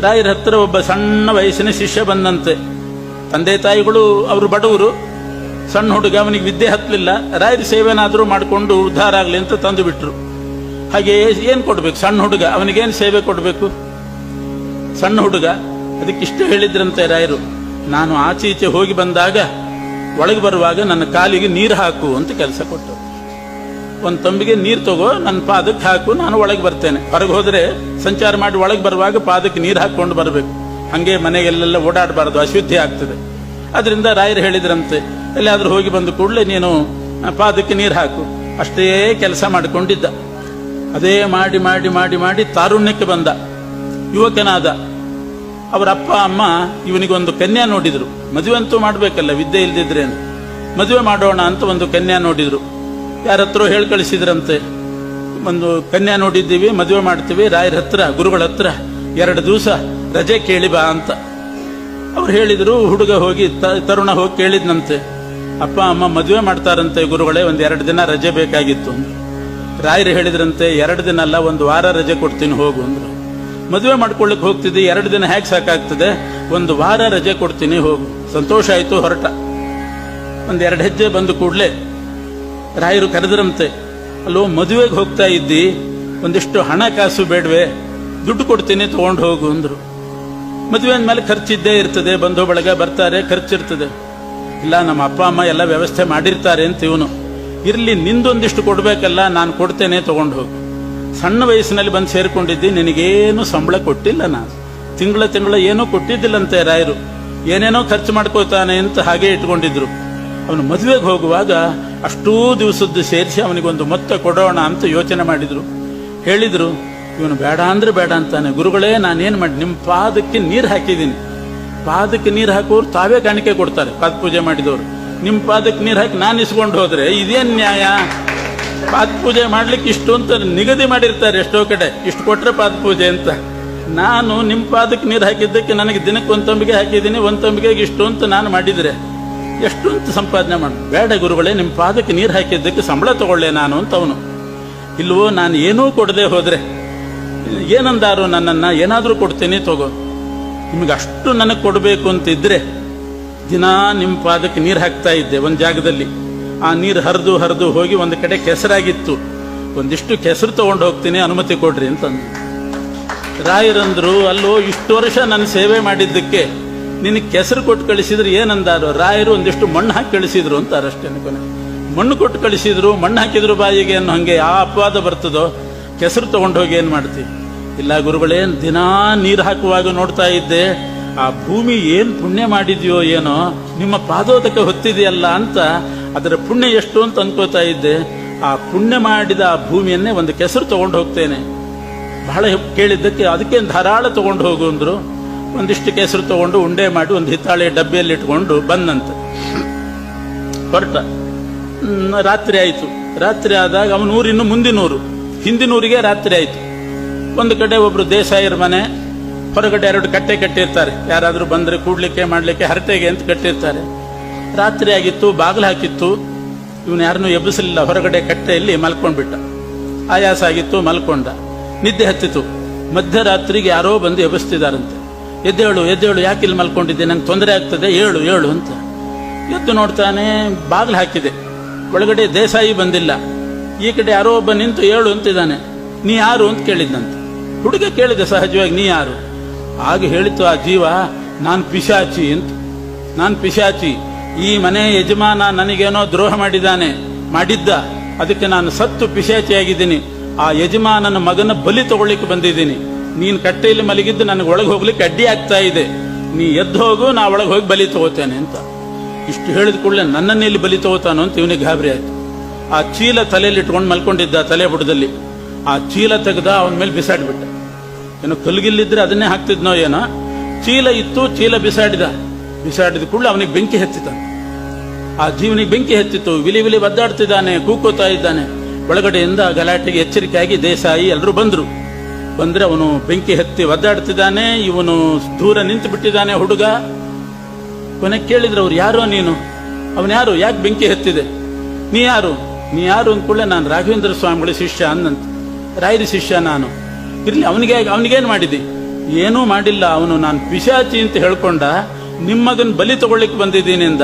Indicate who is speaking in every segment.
Speaker 1: ರಾಯರ ಹತ್ತಿರ ಒಬ್ಬ ಸಣ್ಣ ವಯಸ್ಸಿನ ಶಿಷ್ಯ ಬಂದಂತೆ. ತಂದೆ ತಾಯಿಗಳು ಅವರು ಬಡವರು. ಸಣ್ಣ ಹುಡುಗ ಅವನಿಗೆ ವಿದ್ಯೆ ಹತ್ತಲಿಲ್ಲ. ರಾಯರ ಸೇವೆನಾದರೂ ಮಾಡಿಕೊಂಡು ಉದ್ಧಾರ ಆಗಲಿ ಅಂತ ತಂದು ಬಿಟ್ರು. ಹಾಗೆ ಏನು ಕೊಡಬೇಕು? ಸಣ್ಣ ಹುಡುಗ, ಅವನಿಗೇನು ಸೇವೆ ಕೊಡಬೇಕು? ಸಣ್ಣ ಹುಡುಗ ಅದಕ್ಕಿಷ್ಟು ಹೇಳಿದ್ರಂತೆ ರಾಯರು. ನಾನು ಆಚೆ ಈಚೆ ಹೋಗಿ ಬಂದಾಗ, ಒಳಗೆ ಬರುವಾಗ ನನ್ನ ಕಾಲಿಗೆ ನೀರು ಹಾಕು ಅಂತ ಕೆಲಸ ಕೊಟ್ಟರು. ಒಂದು ತಂಬಿಗೆ ನೀರು ತಗೋ ನನ್ನ ಪಾದಕ್ಕೆ ಹಾಕು, ನಾನು ಒಳಗೆ ಬರ್ತೇನೆ. ಹೊರಗೆ ಹೋದರೆ ಸಂಚಾರ ಮಾಡಿ ಒಳಗೆ ಬರುವಾಗ ಪಾದಕ್ಕೆ ನೀರು ಹಾಕ್ಕೊಂಡು ಬರಬೇಕು. ಹಂಗೆ ಮನೆಗೆಲ್ಲೆಲ್ಲ ಓಡಾಡಬಾರ್ದು, ಅಶುದ್ಧಿ ಆಗ್ತದೆ. ಅದರಿಂದ ರಾಯರು ಹೇಳಿದ್ರಂತೆ ಎಲ್ಲಾದರೂ ಹೋಗಿ ಬಂದು ಕೂಡಲೇ ನೀನು ಪಾದಕ್ಕೆ ನೀರು ಹಾಕು. ಅಷ್ಟೇ ಕೆಲಸ ಮಾಡಿಕೊಂಡಿದ್ದ. ಅದೇ ಮಾಡಿ ಮಾಡಿ ಮಾಡಿ ಮಾಡಿ ತಾರುಣ್ಯಕ್ಕೆ ಬಂದ. ಯುವಕನಾದ ಅವರ ಅಪ್ಪ, ಅಮ್ಮ ಇವನಿಗೆ ಒಂದು ಕನ್ಯಾ ನೋಡಿದರು. ಮದುವೆ ಅಂತೂ ಮಾಡಬೇಕಲ್ಲ, ವಿದ್ಯೆ ಇಲ್ದಿದ್ರೇನು ಮದುವೆ ಮಾಡೋಣ ಅಂತ ಒಂದು ಕನ್ಯಾ ನೋಡಿದ್ರು. ಯಾರ ಹತ್ರ ಹೇಳಿ ಕಳಿಸಿದ್ರಂತೆ. ಒಂದು ಕನ್ಯಾ ನೋಡಿದ್ದೀವಿ, ಮದುವೆ ಮಾಡ್ತೀವಿ, ರಾಯರ ಹತ್ರ, ಗುರುಗಳ ಹತ್ರ, ಎರಡು ದಿವಸ ರಜೆ ಕೇಳಿ ಬಾ ಅಂತ. ಅವ್ರು ಹೇಳಿದರು, ಹುಡುಗ ಹೋಗಿ ತರುಣ ಹೋಗಿ ಕೇಳಿದ್ನಂತೆ. ಅಪ್ಪ, ಅಮ್ಮ ಮದುವೆ ಮಾಡ್ತಾರಂತೆ ಗುರುಗಳೇ, ಒಂದು ಎರಡು ದಿನ ರಜೆ ಬೇಕಾಗಿತ್ತು ರಾಯರು ಹೇಳಿದ್ರಂತೆ, ಎರಡು ದಿನ ಅಲ್ಲ, ಒಂದು ವಾರ ರಜೆ ಕೊಡ್ತೀನಿ ಹೋಗು ಅಂದ್ರು. ಮದುವೆ ಮಾಡ್ಕೊಳ್ಳಿಕ್ಕೆ ಹೋಗ್ತಿದ್ದಿ, ಎರಡು ದಿನ ಹೇಗೆ ಸಾಕಾಗ್ತದೆ, ಒಂದು ವಾರ ರಜೆ ಕೊಡ್ತೀನಿ ಹೋಗು. ಸಂತೋಷ ಆಯ್ತು ಹೊರಟ. ಒಂದು ಎರಡು ಹೆಜ್ಜೆ ಬಂದು ಕೂಡಲೇ ರಾಯರು ಕರೆದ್ರಂತೆ, ಅಲ್ಲೋ, ಮದುವೆಗೆ ಹೋಗ್ತಾ ಇದ್ದಿ, ಒಂದಿಷ್ಟು ಹಣ ಕಾಸು ಬೇಡವೆ, ದುಡ್ಡು ಕೊಡ್ತೀನಿ, ತಗೊಂಡು ಹೋಗು, ಅಂದರು. ಮದುವೆ ಅಂದಮೇಲೆ ಖರ್ಚಿದ್ದೇ ಇರ್ತದೆ, ಬಂಧು ಬಳಗ ಬರ್ತಾರೆ, ಖರ್ಚಿರ್ತದೆ. ಇಲ್ಲ, ನಮ್ಮ ಅಪ್ಪ, ಅಮ್ಮ ಎಲ್ಲ ವ್ಯವಸ್ಥೆ ಮಾಡಿರ್ತಾರೆ ಅಂತ ಇವನು. ಇರಲಿ, ನಿಂದೊಂದಿಷ್ಟು ಕೊಡಬೇಕಲ್ಲ, ನಾನು ಕೊಡ್ತೇನೆ, ತಗೊಂಡು ಹೋಗು. ಸಣ್ಣ ವಯಸ್ಸಿನಲ್ಲಿ ಬಂದು ಸೇರಿಕೊಂಡಿದ್ದು, ನಿನಗೇನು ಸಂಬಳ ಕೊಟ್ಟಿಲ್ಲ ನಾನು. ತಿಂಗಳ ತಿಂಗಳ ಏನೂ ಕೊಟ್ಟಿದ್ದಿಲ್ಲಂತೆ ರಾಯರು. ಏನೇನೋ ಖರ್ಚು ಮಾಡ್ಕೋತಾನೆ ಅಂತ ಹಾಗೆ ಇಟ್ಕೊಂಡಿದ್ರು. ಅವನು ಮದುವೆಗೆ ಹೋಗುವಾಗ ಅಷ್ಟೂ ದಿವಸದ್ದು ಸೇರಿಸಿ ಅವನಿಗೊಂದು ಮೊತ್ತ ಕೊಡೋಣ ಅಂತ ಯೋಚನೆ ಮಾಡಿದರು. ಹೇಳಿದರು, ಇವನು ಬೇಡ ಅಂದ್ರೆ ಬೇಡ ಅಂತಾನೆ. ಗುರುಗಳೇ, ನಾನೇನು ಮಾಡಿ ನಿಮ್ಮ ಪಾದಕ್ಕೆ ನೀರು ಹಾಕಿದ್ದೀನಿ. ಪಾದಕ್ಕೆ ನೀರು ಹಾಕೋರು ತಾವೇ ಕಾಣಿಕೆ ಕೊಡ್ತಾರೆ, ಪಾದ ಪೂಜೆ ಮಾಡಿದವರು. ನಿಮ್ಮ ಪಾದಕ್ಕೆ ನೀರು ಹಾಕಿ ನಾನು ಇಸ್ಕೊಂಡು ಹೋದರೆ ಇದೇನ್ ನ್ಯಾಯ? ಪಾದ ಪೂಜೆ ಮಾಡ್ಲಿಕ್ಕೆ ಇಷ್ಟು ಅಂತ ನಿಗದಿ ಮಾಡಿರ್ತಾರೆ ಎಷ್ಟೋ ಕಡೆ. ಇಷ್ಟು ಕೊಟ್ಟರೆ ಪಾದ ಪೂಜೆ ಅಂತ. ನಾನು ನಿಮ್ಮ ಪಾದಕ್ಕೆ ನೀರು ಹಾಕಿದ್ದಕ್ಕೆ ನನಗೆ ದಿನಕ್ಕೆ ಒಂದು ತಂಬಿಗೆ ಹಾಕಿದ್ದೀನಿ, ಒಂದು ತಂಬಿಗೆಗೆ ಇಷ್ಟು ಅಂತ ನಾನು ಮಾಡಿದ್ರೆ. ಎಷ್ಟು ಅಂತ ಸಂಪಾದನೆ ಮಾಡು. ಬೇಡ ಗುರುಗಳೇ ನಿಮ್ಮ ಪಾದಕ್ಕೆ ನೀರು ಹಾಕಿದ್ದಕ್ಕೆ ಸಂಬಳ ತಗೊಳ್ಳೆ ನಾನು ಅಂತ ಅವನು. ಇಲ್ಲವೋ, ನಾನು ಏನೂ ಕೊಡದೆ ಹೋದರೆ? ಏನಂದಾರು ನನ್ನನ್ನು ಏನಾದರೂ ಕೊಡ್ತೀನಿ ತಗೋ. ನಿಮಗೆ ಅಷ್ಟು ನನಗೆ ಕೊಡಬೇಕು ಅಂತಿದ್ರೆ ದಿನಾ ನಿಮ್ಮ ಪಾದಕ್ಕೆ ನೀರು ಹಾಕ್ತಾ ಇದ್ದೆ ಒಂದು ಜಾಗದಲ್ಲಿ. ಆ ನೀರು ಹರಿದು ಹರಿದು ಹೋಗಿ ಒಂದು ಕಡೆ ಕೆಸರಾಗಿತ್ತು. ಒಂದಿಷ್ಟು ಕೆಸರು ತಗೊಂಡು ಹೋಗ್ತೀನಿ, ಅನುಮತಿ ಕೊಡ್ರಿ ಅಂತಂದು ರಾಯರಂದರು ಅಲ್ಲೋ ಇಷ್ಟು ವರ್ಷ ನನ್ನ ಸೇವೆ ಮಾಡಿದ್ದಕ್ಕೆ ನಿನಗೆ ಕೆಸರು ಕೊಟ್ಟು ಕಳಿಸಿದ್ರು ಏನಂದಾರು? ರಾಯರು ಒಂದಿಷ್ಟು ಮಣ್ಣು ಹಾಕಿ ಕಳಿಸಿದ್ರು ಅಂತಾರೆ ಅಷ್ಟೇ ಕೊನೆ. ಮಣ್ಣು ಕೊಟ್ಟು ಕಳಿಸಿದ್ರು, ಮಣ್ಣು ಹಾಕಿದ್ರು ಬಾಯಿಗೆ ಅನ್ನೋ ಹಂಗೆ ಆ ಅಪವಾದ ಬರ್ತದೋ? ಕೆಸರು ತಗೊಂಡು ಹೋಗಿ ಏನು ಮಾಡ್ತಿ? ಇಲ್ಲ ಗುರುಗಳೇ, ದಿನಾ ನೀರು ಹಾಕುವಾಗ ನೋಡ್ತಾ ಇದ್ದೆ, ಆ ಭೂಮಿ ಏನು ಪುಣ್ಯ ಮಾಡಿದ್ಯೋ ಏನೋ, ನಿಮ್ಮ ಪಾದೋದಕ ಹೊತ್ತಿದೆಯಲ್ಲ ಅಂತ ಅದರ ಪುಣ್ಯ ಎಷ್ಟು ಅಂತ ಅನ್ಕೋತಾ ಇದ್ದೆ. ಆ ಪುಣ್ಯ ಮಾಡಿದ ಆ ಭೂಮಿಯನ್ನೇ ಒಂದು ಕೆಸರು ತಗೊಂಡು ಹೋಗ್ತೇನೆ. ಬಹಳ ಕೇಳಿದ್ದಕ್ಕೆ ಅದಕ್ಕೆ ಧಾರಾಳ ತಗೊಂಡು ಹೋಗು ಅಂದ್ರು. ಒಂದಿಷ್ಟು ಕೇಸರು ತಗೊಂಡು ಉಂಡೆ ಮಾಡಿ ಒಂದು ಹಿತ್ತಾಳೆ ಡಬ್ಬಿಯಲ್ಲಿ ಇಟ್ಕೊಂಡು ಬಂದಂತ. ಹೊರಟ. ರಾತ್ರಿ ಆಯಿತು. ರಾತ್ರಿ ಆದಾಗ ಅವನ ಊರಿನ್ನು ಮುಂದಿನೂರು. ಹಿಂದಿನೂರಿಗೆ ರಾತ್ರಿ ಆಯಿತು. ಒಂದು ಕಡೆ ಒಬ್ರು ದೇಸಾಯರ ಮನೆ, ಹೊರಗಡೆ ಎರಡು ಕಟ್ಟೆ ಕಟ್ಟಿರ್ತಾರೆ. ಯಾರಾದರೂ ಬಂದ್ರೆ ಕೂಡ್ಲಿಕ್ಕೆ, ಮಾಡ್ಲಿಕ್ಕೆ ಹರಟೆಗೆ ಅಂತ ಕಟ್ಟಿರ್ತಾರೆ. ರಾತ್ರಿ ಆಗಿತ್ತು, ಬಾಗಿಲು ಹಾಕಿತ್ತು. ಇವನು ಯಾರನ್ನೂ ಎಬ್ಬಿಸಲಿಲ್ಲ. ಹೊರಗಡೆ ಕಟ್ಟೆಯಲ್ಲಿ ಮಲ್ಕೊಂಡ್ಬಿಟ್ಟ. ಆಯಾಸ ಆಗಿತ್ತು, ಮಲ್ಕೊಂಡ. ನಿದ್ದೆ ಹತ್ತಿತು. ಮಧ್ಯರಾತ್ರಿಗೆ ಯಾರೋ ಬಂದು ಎಬ್ಬಿಸ್ತಿದಾರಂತೆ ಎದ್ದೇಳು ಎದ್ದೇಳು, ಯಾಕೆ ಇಲ್ಲಿ ಮಲ್ಕೊಂಡಿದ್ದೆ? ನಂಗೆ ತೊಂದರೆ ಆಗ್ತದೆ. ಏಳು ಏಳು ಅಂತ. ಎದ್ದು ನೋಡ್ತಾನೆ, ಬಾಗಿಲು ಹಾಕಿದೆ. ಒಳಗಡೆ ದೇಸಾಯಿ ಬಂದಿಲ್ಲ. ಈ ಕಡೆ ಯಾರೋ ಒಬ್ಬ ನಿಂತು ಏಳು ಅಂತಿದ್ದಾನೆ. ನೀ ಯಾರು ಅಂತ ಕೇಳಿದ್ನಂತೆ. ಹುಡುಗ ಕೇಳಿದೆ ಸಹಜವಾಗಿ, ನೀ ಯಾರು? ಆಗ ಹೇಳಿತು, ಆ ಜೀವ, ನಾನು ಪಿಶಾಚಿ ಅಂತ. ನಾನು ಪಿಶಾಚಿ. ಈ ಮನೆ ಯಜಮಾನ ನನಗೇನೋ ದ್ರೋಹ ಮಾಡಿದ್ದಾನೆ, ಮಾಡಿದ್ದ. ಅದಕ್ಕೆ ನಾನು ಸತ್ತು ಪಿಶಾಚಿಯಾಗಿದ್ದೀನಿ. ಆ ಯಜಮಾನನ ಮಗನ ಬಲಿ ತಗೊಳ್ಳಿಕ್ಕೆ ಬಂದಿದ್ದೀನಿ. ನೀನು ಕಟ್ಟೆಯಲ್ಲಿ ಮಲಗಿದ್ದು ನನಗೆ ಒಳಗೆ ಹೋಗ್ಲಿಕ್ಕೆ ಅಡ್ಡಿ ಆಗ್ತಾ ಇದೆ. ನೀ ಎದ್ದು ಹೋಗು, ನಾ ಒಳಗೆ ಹೋಗಿ ಬಲಿ ತಗೋತೇನೆ ಅಂತ. ಇಷ್ಟು ಹೇಳಿದ ಕೂಡಲೇ ನನ್ನನ್ನೇ ಇಲ್ಲಿ ಬಲಿ ತಗೋತಾನೋ ಅಂತ ಇವನಿಗೆ ಗಾಬರಿ ಆಯ್ತು. ಆ ಚೀಲ ತಲೆಯಲ್ಲಿ ಇಟ್ಕೊಂಡು ಮಲ್ಕೊಂಡಿದ್ದ ತಲೆ ಬುಡದಲ್ಲಿ. ಆ ಚೀಲ ತೆಗೆದ ಅವನ ಮೇಲೆ ಬಿಸಾಡಿಬಿಟ್ಟ. ಏನೋ ಕಲ್ಗಿಲ್ಲಿದ್ರೆ ಅದನ್ನೇ ಹಾಕ್ತಿದ್ನೋ ಏನೋ? ಚೀಲ ಇತ್ತು, ಚೀಲ ಬಿಸಾಡಿದ. ಬಿಸಾಡಿದ ಕೂಡಲೇ ಅವನಿಗೆ ಬೆಂಕಿ ಹತ್ತಿತ. ಆ ಜೀವನಿಗೆ ಬೆಂಕಿ ಹೆಚ್ಚಿತ್ತು ವಿಲಿ ವಿಲಿ ಒದ್ದಾಡ್ತಿದ್ದಾನೆ, ಕೂಕೋತಾ ಇದ್ದಾನೆ. ಒಳಗಡೆಯಿಂದ ಗಲಾಟೆಗೆ ಎಚ್ಚರಿಕೆಯಾಗಿ ದೇಸಾಯಿ ಎಲ್ಲರೂ ಬಂದ್ರು. ಬಂದ್ರೆ ಅವನು ಬೆಂಕಿ ಹತ್ತಿ ಒದ್ದಾಡ್ತಿದ್ದಾನೆ, ಇವನು ದೂರ ನಿಂತು ಬಿಟ್ಟಿದ್ದಾನೆ ಹುಡುಗ. ಕೊನೆ ಕೇಳಿದ್ರೆ ಅವ್ರು ಯಾರೋ ನೀನು? ಅವನು ಯಾರು? ಯಾಕೆ ಬೆಂಕಿ ಹತ್ತಿದೆ? ನೀ ಯಾರು? ನೀ ಯಾರು ಅಂದ್ಕೊಳ್ಳೆ ನಾನು ರಾಘವೇಂದ್ರ ಸ್ವಾಮಿಗಳ ಶಿಷ್ಯ ಅಂದಂತ ರಾಯರಿ ಶಿಷ್ಯ ನಾನು. ಇರ್ಲಿ, ಅವನಿಗೆ ಅವನಿಗೇನು ಮಾಡಿದಿ? ಏನೂ ಮಾಡಿಲ್ಲ. ಅವನು ನಾನು ಪಿಶಾಚಿ ಅಂತ ಹೇಳ್ಕೊಂಡ ನಿಮ್ಮ ಮಗನ್ ಬಲಿ ತಗೊಳ್ಳಿಕ್ಕೆ ಬಂದಿದ್ದೀನಿ ಅಂದ.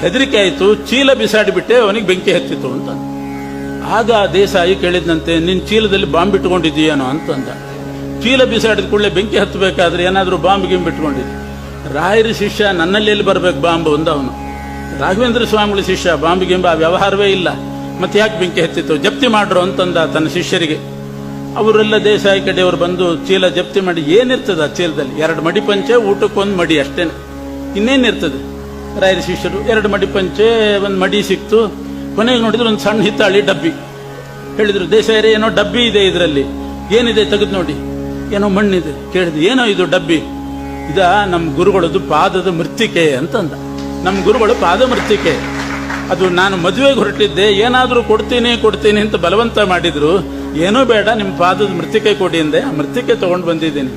Speaker 1: ಹೆದರಿಕೆ ಆಯಿತು, ಚೀಲ ಬಿಸಾಡಿಬಿಟ್ಟೆ, ಅವನಿಗೆ ಬೆಂಕಿ ಹತ್ತಿತ್ತು ಅಂತ. ಆಗ ದೇಸಾಯಿ ಕೇಳಿದಂತೆ ನಿನ್ನ ಚೀಲದಲ್ಲಿ ಬಾಂಬ್ ಇಟ್ಕೊಂಡಿದ್ದೀಯೇನೋ? ಅಂತಂದ. ಚೀಲ ಬಿಸಾಡಿದ ಕೂಡಲೇ ಬೆಂಕಿ ಹತ್ತಬೇಕಾದ್ರೆ ಏನಾದರೂ ಬಾಂಬ್ ಗಿಂಬ್ ಇಟ್ಕೊಂಡಿದ್ದೆ. ರಾಯರ ಶಿಷ್ಯ ನನ್ನಲ್ಲಿ ಎಲ್ಲಿ ಬರಬೇಕು ಬಾಂಬ್ ಒಂದು ಅವನು. ರಾಘವೇಂದ್ರ ಸ್ವಾಮಿಗಳ ಶಿಷ್ಯ, ಬಾಂಬ್ ಗಿಂಬ ವ್ಯವಹಾರವೇ ಇಲ್ಲ. ಮತ್ತೆ ಯಾಕೆ ಬೆಂಕಿ ಹತ್ತಿತ್ತು? ಜಪ್ತಿ ಮಾಡ್ರು ಅಂತಂದ ತನ್ನ ಶಿಷ್ಯರಿಗೆ. ಅವರೆಲ್ಲ ದೇಸಾಯಿ ಕಡೆಯವರು ಬಂದು ಚೀಲ ಜಪ್ತಿ ಮಾಡಿ, ಏನಿರ್ತದೆ ಆ ಚೀಲದಲ್ಲಿ? ಎರಡು ಮಡಿ ಪಂಚೆ, ಊಟಕ್ಕೊಂದು ಮಡಿ ಅಷ್ಟೇನೆ. ಇನ್ನೇನಿರ್ತದೆ? ರಾಯರ ಶಿಷ್ಯರು, ಎರಡು ಮಡಿ ಪಂಚೆ, ಒಂದು ಮಡಿ ಸಿಕ್ತು. ಕೊನೆಗೆ ನೋಡಿದ್ರು ಒಂದು ಸಣ್ಣ ಹಿತ್ತಾಳಿ ಡಬ್ಬಿ. ಹೇಳಿದ್ರು, ದೇಶ ಏನೋ ಡಬ್ಬಿ ಇದೆ ಇದರಲ್ಲಿ. ಏನಿದೆ ತೆಗೆದು ನೋಡಿ. ಏನೋ ಮಣ್ಣಿದೆ. ಕೇಳಿದ್ರು, ಏನೋ ಇದು ಡಬ್ಬಿ? ಇದ ನಮ್ಮ ಗುರುಗಳದ್ದು ಪಾದದ ಮೃತ್ತಿಕೆ ಅಂತಂದ. ನಮ್ಮ ಗುರುಗಳು ಪಾದ ಮೃತ್ತಿಕೆ. ಅದು ನಾನು ಮದುವೆಗೆ ಹೊರಟಿದ್ದೆ, ಏನಾದರೂ ಕೊಡ್ತೀನಿ ಕೊಡ್ತೀನಿ ಅಂತ ಬಲವಂತ ಮಾಡಿದ್ರು. ಏನೂ ಬೇಡ ನಿಮ್ಮ ಪಾದದ ಮೃತ್ತಿಕೆ ಕೊಡಿ ಅಂದೆ. ಆ ಮೃತ್ತಿಕೆ ತಗೊಂಡು ಬಂದಿದ್ದೀನಿ.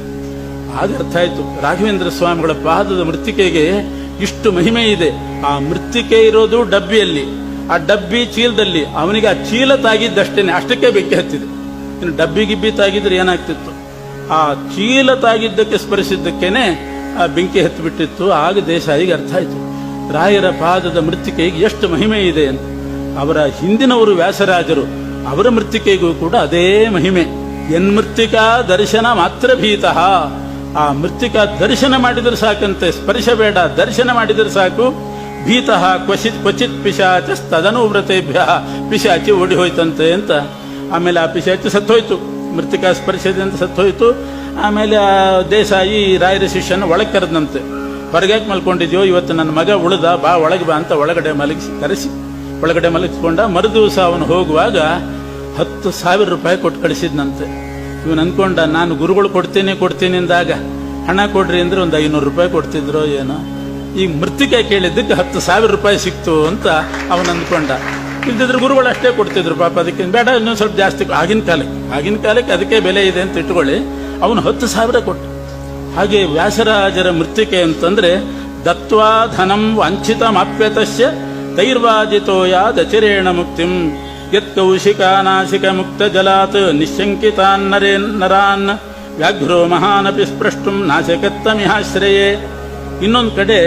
Speaker 1: ಆಗ ಅರ್ಥ ಆಯ್ತು, ರಾಘವೇಂದ್ರ ಸ್ವಾಮಿಗಳ ಪಾದದ ಮೃತ್ತಿಕೆಗೆ ಇಷ್ಟು ಮಹಿಮೆ ಇದೆ. ಆ ಮೃತ್ತಿಕೆ ಇರೋದು ಡಬ್ಬಿಯಲ್ಲಿ. ಆ ಡಬ್ಬಿ ಚೀಲದಲ್ಲಿ ಅವನಿಗೆ ಆ ಚೀಲ ತಾಗಿದ್ದಷ್ಟೇನೆ, ಅಷ್ಟಕ್ಕೆ ಬೆಂಕಿ ಹತ್ತಿದೆ. ಇನ್ನು ಡಬ್ಬಿ ಗಿಬ್ಬಿ ತಾಗಿದ್ರೆ ಏನಾಗ್ತಿತ್ತು? ಆ ಚೀಲ ತಾಗಿದ್ದಕ್ಕೆ ಸ್ಪರಿಸಿದ್ದಕ್ಕೇನೆ ಆ ಬೆಂಕಿ ಹತ್ತಿಬಿಟ್ಟಿತ್ತು. ಆಗ ದೇಶಾಯಿಗೆ ಅರ್ಥ ಆಯಿತು? ರಾಯರ ಪಾದದ ಮೃತ್ತಿಕೆಗೆ ಎಷ್ಟು ಮಹಿಮೆ ಇದೆ ಅಂತ. ಅವರ ಹಿಂದಿನವರು ವ್ಯಾಸರಾಜರು, ಅವರ ಮೃತ್ತಿಕೆಗೂ ಕೂಡ ಅದೇ ಮಹಿಮೆ. ಎನ್ ಎನ್ಮೃತ್ತಿಕಾ ದರ್ಶನ ಮಾತ್ರ ಭೀತಃ. ಆ ಮೃತ್ತಿಕಾ ದರ್ಶನ ಮಾಡಿದ್ರೆ ಸಾಕಂತೆ, ಸ್ಪರ್ಶ ಬೇಡ, ದರ್ಶನ ಮಾಡಿದ್ರೆ ಸಾಕು. ಭೀತಃ ಕ್ವಚಿತ್ ಕ್ವಚಿತ್ ಪಿಶಾಚ ತದನುವ್ರತೆಭ್ಯ ಪಿಶಾಚಿ ಓಡಿ ಹೋಯ್ತಂತೆ ಅಂತ. ಆಮೇಲೆ ಆ ಪಿಶಾಚಿ ಸತ್ತೋಯ್ತು. ಮೃತಿಕಾ ಸ್ಪರ್ಶದಿಂದ ಸತ್ತೋಯ್ತು. ಆಮೇಲೆ ಆ ದೇಸಾಯಿ ರಾಯರ ಶಿಷ್ಯನ ಒಳಗೆ ಕರೆದಂತೆ ಹೊರಗೆ ಮಲ್ಕೊಂಡಿದ್ಯೋ, ಇವತ್ತು ನನ್ನ ಮಗ ಉಳಿದ, ಬಾ ಒಳಗೆ ಬಾ ಅಂತ ಒಳಗಡೆ ಮಲಗಿಸಿ, ಕರೆಸಿ. ಒಳಗಡೆ ಮಲಗಿಸ್ಕೊಂಡ ಮರು ದಿವಸ ಅವನು ಹೋಗುವಾಗ ಹತ್ತು ಸಾವಿರ ರೂಪಾಯಿ ಕೊಟ್ಟು ಕಳಿಸಿದ್ನಂತೆ. ಇವನು ಅನ್ಕೊಂಡ, ನಾನು ಗುರುಗಳು ಕೊಡ್ತೀನಿ ಕೊಡ್ತೀನಿ ಅಂದಾಗ, ಹಣ ಕೊಡ್ರಿ ಅಂದ್ರೆ ಒಂದು ಐನೂರು ರೂಪಾಯಿ ಕೊಡ್ತಿದ್ರೋ ಏನೋ. ಈಗ ಮೃತ್ತಿಕೆ ಕೇಳಿದ್ದಕ್ಕೆ ಹತ್ತು ಸಾವಿರ ರೂಪಾಯಿ ಸಿಕ್ತು ಅಂತ ಅವನು ಅಂದ್ಕೊಂಡ. ಇಲ್ದಿದ್ರೆ ಗುರುಗಳು ಅಷ್ಟೇ ಕೊಡ್ತಿದ್ರು ಪಾಪ, ಅದಕ್ಕೆ ಬೇಡ, ಇನ್ನೊಂದು ಸ್ವಲ್ಪ ಜಾಸ್ತಿ ಆಗಿನ ಕಾಲಕ್ಕೆ ಆಗಿನ ಕಾಲಕ್ಕೆ ಅದಕ್ಕೆ ಬೆಲೆ ಇದೆ ಅಂತ ಇಟ್ಕೊಳ್ಳಿ. ಅವನು ಹತ್ತು ಸಾವಿರ ಕೊಟ್ಟ. ಹಾಗೆ ವ್ಯಾಸರಾಜರ ಮೃತ್ತಿಕೆ ಅಂತಂದ್ರೆ, ದತ್ವಾ ಧನಂ ವಂಚಿತಮಾಪ್ಯತಸ್ಯ ತೈರ್ವಾಜಿತೋ ಯಾದಚಿರೇಣ ಮುಕ್ತಿಂ. ಯತ್ ಕೌಶಿಕಾನಾಶಿಕ ಮುಕ್ತ ಜಲಾತ್ ನಿಶಂಕಿತಾನ್ ನರೇನ್ ನರಾನ್. ವ್ಯಾಘ್ರೋ ಮಹಾನಪಿ ಸ್ಪೃಷ್ಟುಂ ನಾಶಕತ್ತಮಿಹಾಶ್ರಯೇ ಇನ್ನೊಂದು ಕಡೆ